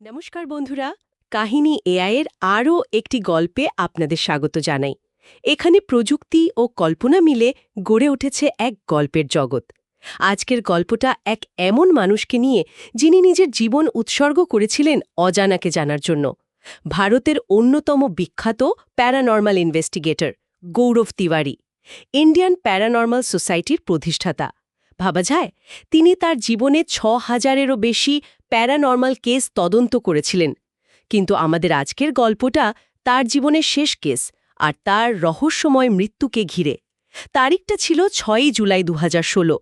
নমস্কার বন্ধুরা, কাহিনী এআইয়ের আরও একটি গল্পে আপনাদের স্বাগত জানাই। এখানে প্রযুক্তি ও কল্পনা মিলে গড়ে উঠেছে এক গল্পের জগৎ। আজকের গল্পটা এক এমন মানুষকে নিয়ে যিনি নিজের জীবন উৎসর্গ করেছিলেন অজানাকে জানার জন্য। ভারতের অন্যতম বিখ্যাত paranormal investigator Gaurav Tiwari, Indian paranormal সোসাইটির প্রতিষ্ঠাতা। ভাবা যায়, তিনি তার জীবনে ছ হাজারেরও বেশি প্যারানর্মাল কেস তদন্ত করেছিলেন। কিন্তু আমাদের আজকের গল্পটা তার জীবনের শেষ কেস আর তার রহস্যময় মৃত্যুকে ঘিরে। তারিখটা ছিল ছয়ই জুলাই দু হাজার ষোলো।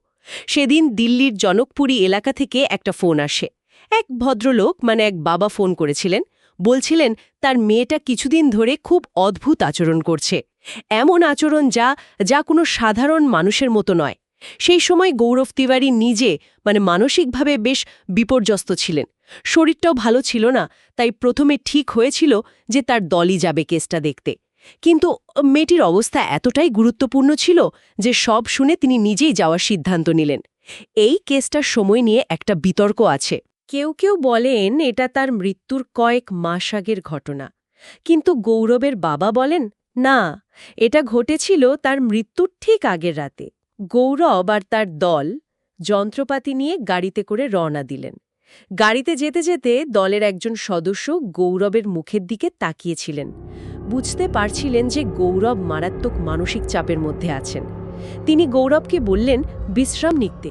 সেদিন দিল্লির জনকপুরী এলাকা থেকে একটা ফোন আসে। এক ভদ্রলোক মানে এক বাবা ফোন করেছিলেন। বলছিলেন, তার মেয়েটা কিছুদিন ধরে খুব অদ্ভুত আচরণ করছে। এমন আচরণ যা যা কোনো সাধারণ মানুষের মতো নয়। সেই সময় গৌরব তিওয়ারি নিজে মানে মানসিকভাবে বেশ বিপর্যস্ত ছিলেন। শরীরটাও ভালো ছিল না, তাই প্রথমে ঠিক হয়েছিল যে তার দলই যাবে কেসটা দেখতে। কিন্তু মেয়েটির অবস্থা এতটাই গুরুত্বপূর্ণ ছিল যে সব শুনে তিনি নিজেই যাওয়ার সিদ্ধান্ত নিলেন। এই কেসটার সময় নিয়ে একটা বিতর্ক আছে। কেউ কেউ বলেন এটা তার মৃত্যুর কয়েক মাস আগের ঘটনা। কিন্তু গৌরবের বাবা বলেন, না, এটা ঘটেছিল তার মৃত্যুর ঠিক আগের রাতে। গৌরব আর তার দল যন্ত্রপাতি নিয়ে গাড়িতে করে রওনা দিলেন। গাড়িতে যেতে যেতে দলের একজন সদস্য গৌরবের মুখের দিকে তাকিয়েছিলেন। বুঝতে পারছিলেন যে গৌরব মারাত্মক মানসিক চাপের মধ্যে আছেন। তিনি গৌরবকে বললেন, বিশ্রাম নিতে।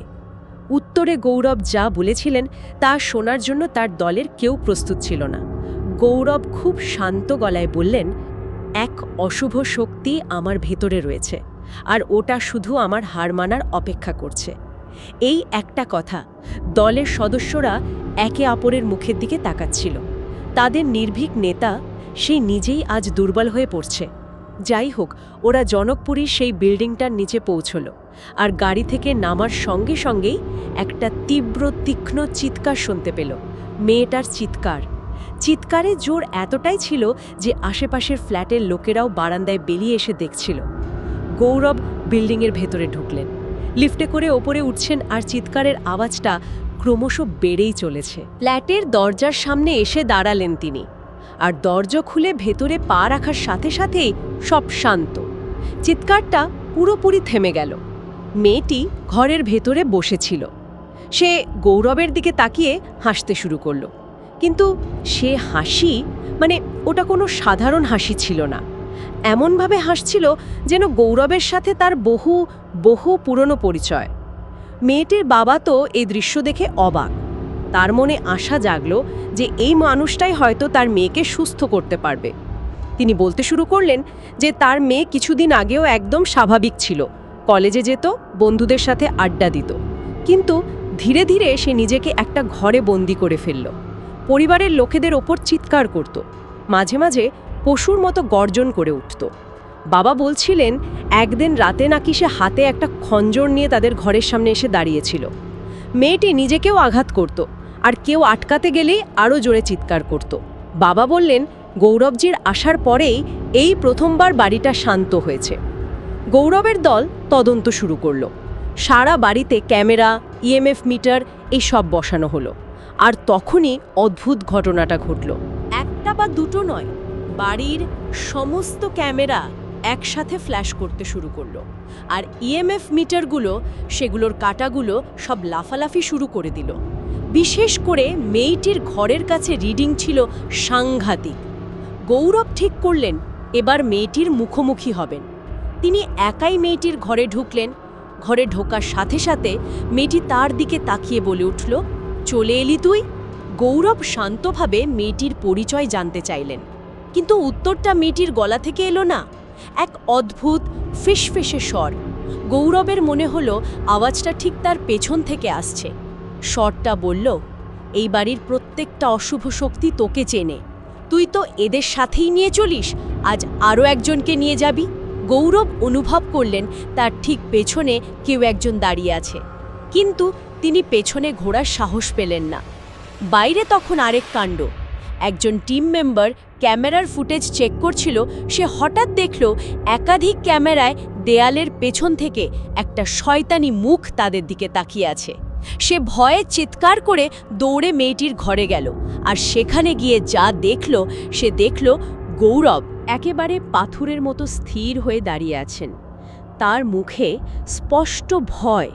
উত্তরে গৌরব যা বলেছিলেন, তা শোনার জন্য তার দলের কেউ প্রস্তুত ছিল না। গৌরব খুব শান্ত গলায় বললেন, এক অশুভ শক্তি আমার ভেতরে রয়েছে। আর ওটা শুধু আমার হার মানার অপেক্ষা করছে। এই একটা কথা, দলের সদস্যরা একে অপরের মুখের দিকে তাকাচ্ছিল। তাদের নির্ভীক নেতা সেই নিজেই আজ দুর্বল হয়ে পড়ছে। যাই হোক, ওরা জনকপুরীর সেই বিল্ডিংটার নিচে পৌঁছল আর গাড়ি থেকে নামার সঙ্গে সঙ্গেই একটা তীব্র, তীক্ষ্ণ চিৎকার শুনতে পেল। মেয়েটার চিৎকার। চিৎকারে জোর এতটাই ছিল যে আশেপাশের ফ্ল্যাটের লোকেরাও বারান্দায় বেরিয়ে এসে দেখছিল। গৌরব বিল্ডিংয়ের ভেতরে ঢুকলেন। লিফটে করে ওপরে উঠছেন আর চিৎকারের আওয়াজটা ক্রমশ বেড়েই চলেছে। ফ্ল্যাটের দরজার সামনে এসে দাঁড়ালেন তিনি। আর দরজা খুলে ভেতরে পা রাখার সাথে সাথেই সব শান্ত। চিৎকারটা পুরোপুরি থেমে গেল। মেয়েটি ঘরের ভেতরে বসেছিল। সে গৌরবের দিকে তাকিয়ে হাসতে শুরু করল। কিন্তু সে হাসি মানে ওটা কোনো সাধারণ হাসি ছিল না। এমনভাবে হাসছিল যেন গৌরবের সাথে তার বহু বহু পুরনো পরিচয়। মেয়েটির বাবা তো এই দৃশ্য দেখে অবাক। তার মনে আশা জাগল যে এই মানুষটাই হয়তো তার মেয়েকে সুস্থ করতে পারবে। তিনি বলতে শুরু করলেন যে তার মেয়ে কিছুদিন আগেও একদম স্বাভাবিক ছিল। কলেজে যেত, বন্ধুদের সাথে আড্ডা দিত। কিন্তু ধীরে ধীরে সে নিজেকে একটা ঘরে বন্দি করে ফেলল। পরিবারের লোকেদের ওপর চিৎকার করত। মাঝে মাঝে পশুর মতো গর্জন করে উঠত। বাবা বলছিলেন, একদিন রাতে নাকি সে হাতে একটা খঞ্জর নিয়ে তাদের ঘরের সামনে এসে দাঁড়িয়েছিল। মেয়েটি নিজেকেও আঘাত করত আর কেউ আটকাতে গেলেই আরও জোরে চিৎকার করত। বাবা বললেন, গৌরবজির আসার পরেই এই প্রথমবার বাড়িটা শান্ত হয়েছে। গৌরবের দল তদন্ত শুরু করল। সারা বাড়িতে ক্যামেরা, ইএমএফ মিটার এই সব বসানো হলো। আর তখনই অদ্ভুত ঘটনাটা ঘটল। একটা বা দুটো নয় বাড়ির সমস্ত ক্যামেরা একসাথে ফ্ল্যাশ করতে শুরু করল। আর ইএমএফ মিটারগুলো, সেগুলোর কাটাগুলো সব লাফালাফি শুরু করে দিল। বিশেষ করে মেয়েটির ঘরের কাছে রিডিং ছিল সাংঘাতিক। গৌরব ঠিক করলেন, এবার মেয়েটির মুখোমুখি হবেন। তিনি একাই মেয়েটির ঘরে ঢুকলেন। ঘরে ঢোকার সাথে সাথে মেয়েটি তার দিকে তাকিয়ে বলে উঠল, চলে এলি তুই? গৌরব শান্তভাবে মেয়েটির পরিচয় জানতে চাইলেন। কিন্তু উত্তরটা মেয়েটির গলা থেকে এলো না। এক অদ্ভুত, ফিসফিসে স্বর। গৌরবের মনে হলো আওয়াজটা ঠিক তার পেছন থেকে আসছে। স্বরটা বলল, এই বাড়ির প্রত্যেকটা অশুভ শক্তি তোকে চেনে। তুই তো এদের সাথেই নিয়ে চলিস, আজ আরও একজনকে নিয়ে যাবি। গৌরব অনুভব করলেন তার ঠিক পেছনে কেউ একজন দাঁড়িয়ে আছে। কিন্তু তিনি পেছনে ঘোরার সাহস পেলেন না। বাইরে তখন আরেক কাণ্ড। একজন টিম মেম্বার ক্যামেরার ফুটেজ চেক করছিল, সে হঠাৎ দেখল একাধিক ক্যামেরায় দেয়ালের পেছন থেকে একটা শয়তানি মুখ তাদের দিকে তাকিয়ে আছে। সে ভয়ে চিৎকার করে দৌড়ে মেয়েটির ঘরে গেল আর সেখানে গিয়ে যা দেখল, সে দেখল গৌরব একেবারে পাথুরের মতো স্থির হয়ে দাঁড়িয়ে আছেন। তার মুখে স্পষ্ট ভয়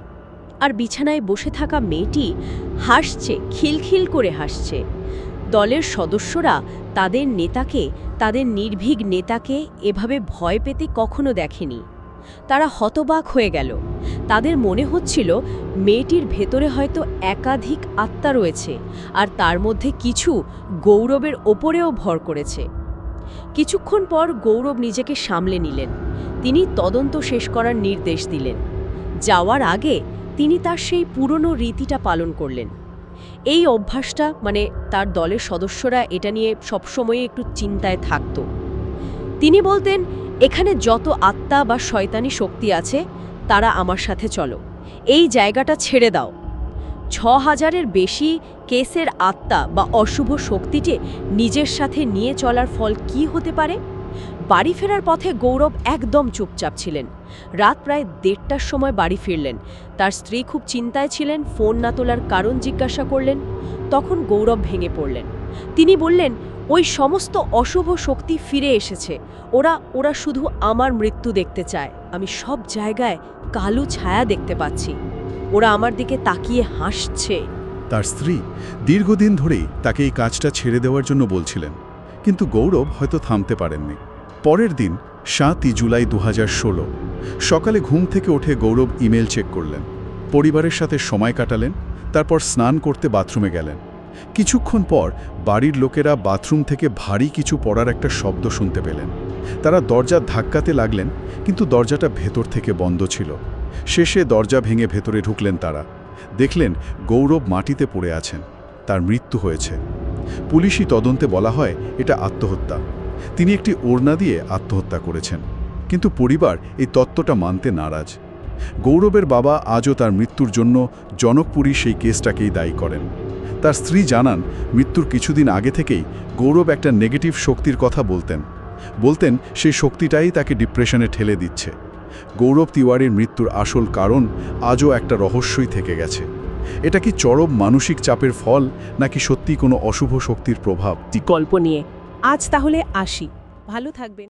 আর বিছানায় বসে থাকা মেয়েটি হাসছে, খিলখিল করে হাসছে। দলের সদস্যরা তাদের নেতাকে, তাদের নির্ভীক নেতাকে এভাবে ভয় পেতে কখনো দেখেনি। তারা হতবাক হয়ে গেল। তাদের মনে হচ্ছিল মেয়েটির ভেতরে হয়তো একাধিক আত্মা রয়েছে আর তার মধ্যে কিছু গৌরবের ওপরেও ভর করেছে। কিছুক্ষণ পর গৌরব নিজেকে সামলে নিলেন। তিনি তদন্ত শেষ করার নির্দেশ দিলেন। যাওয়ার আগে তিনি তার সেই পুরনো রীতিটা পালন করলেন। এই অভ্যাসটা মানে তার দলের সদস্যরা এটা নিয়ে সবসময় একটু চিন্তায় থাকত। তিনি বলতেন, এখানে যত আত্মা বা শয়তানি শক্তি আছে, তারা আমার সাথে চলো। এই জায়গাটা ছেড়ে দাও। ছ হাজারের বেশি কেসের আত্মা বা অশুভ শক্তিটি নিজের সাথে নিয়ে চলার ফল কি হতে পারে? বাড়ি ফেরার পথে গৌরব একদম চুপচাপ ছিলেন। রাত প্রায় দেড়টার সময় বাড়ি ফিরলেন। তার স্ত্রী খুব চিন্তায় ছিলেন, ফোন না তোলার কারণ জিজ্ঞাসা করলেন। তখন গৌরব ভেঙে পড়লেন। তিনি বললেন, ওই সমস্ত অশুভ শক্তি ফিরে এসেছে। ওরা ওরা শুধু আমার মৃত্যু দেখতে চায়। আমি সব জায়গায় কালো ছায়া দেখতে পাচ্ছি। ওরা আমার দিকে তাকিয়ে হাসছে। তার স্ত্রী দীর্ঘদিন ধরেই তাকে এই কাজটা ছেড়ে দেওয়ার জন্য বলছিলেন। কিন্তু গৌরব হয়তো থামতে পারেননি। পরের দিন, সাতই জুলাই দু হাজার ষোলো, সকালে ঘুম থেকে উঠে গৌরব ইমেল চেক করলেন। পরিবারের সাথে সময় কাটালেন, তারপর স্নান করতে বাথরুমে গেলেন। কিছুক্ষণ পর বাড়ির লোকেরা বাথরুম থেকে ভারী কিছু পড়ার একটা শব্দ শুনতে পেলেন। তারা দরজা ধাক্কাতে লাগলেন, কিন্তু দরজাটা ভেতর থেকে বন্ধ ছিল। শেষে দরজা ভেঙে ভেতরে ঢুকলেন তারা। দেখলেন গৌরব মাটিতে পড়ে আছেন, তার মৃত্যু হয়েছে। পুলিশি তদন্তে বলা হয় এটা আত্মহত্যা। তিনি একটি ওড়না দিয়ে আত্মহত্যা করেছেন। কিন্তু পরিবার এই তত্ত্বটা মানতে নারাজ। গৌরবের বাবা আজও তার মৃত্যুর জন্য জনকপুরী সেই কেসটাকেই দায়ী করেন। তার স্ত্রী জানান, মৃত্যুর কিছুদিন আগে থেকেই গৌরব একটা নেগেটিভ শক্তির কথা বলতেন। বলতেন সেই শক্তিটাই তাকে ডিপ্রেশনে ঠেলে দিচ্ছে। গৌরব তিওয়ারির মৃত্যুর আসল কারণ আজও একটা রহস্যই থেকে গেছে। এটা কি চরম মানসিক চাপের ফল, নাকি সত্যি কোনো অশুভ শক্তির প্রভাব? গল্প নিয়ে আজ তাহলে আসি। ভালো থাকবেন।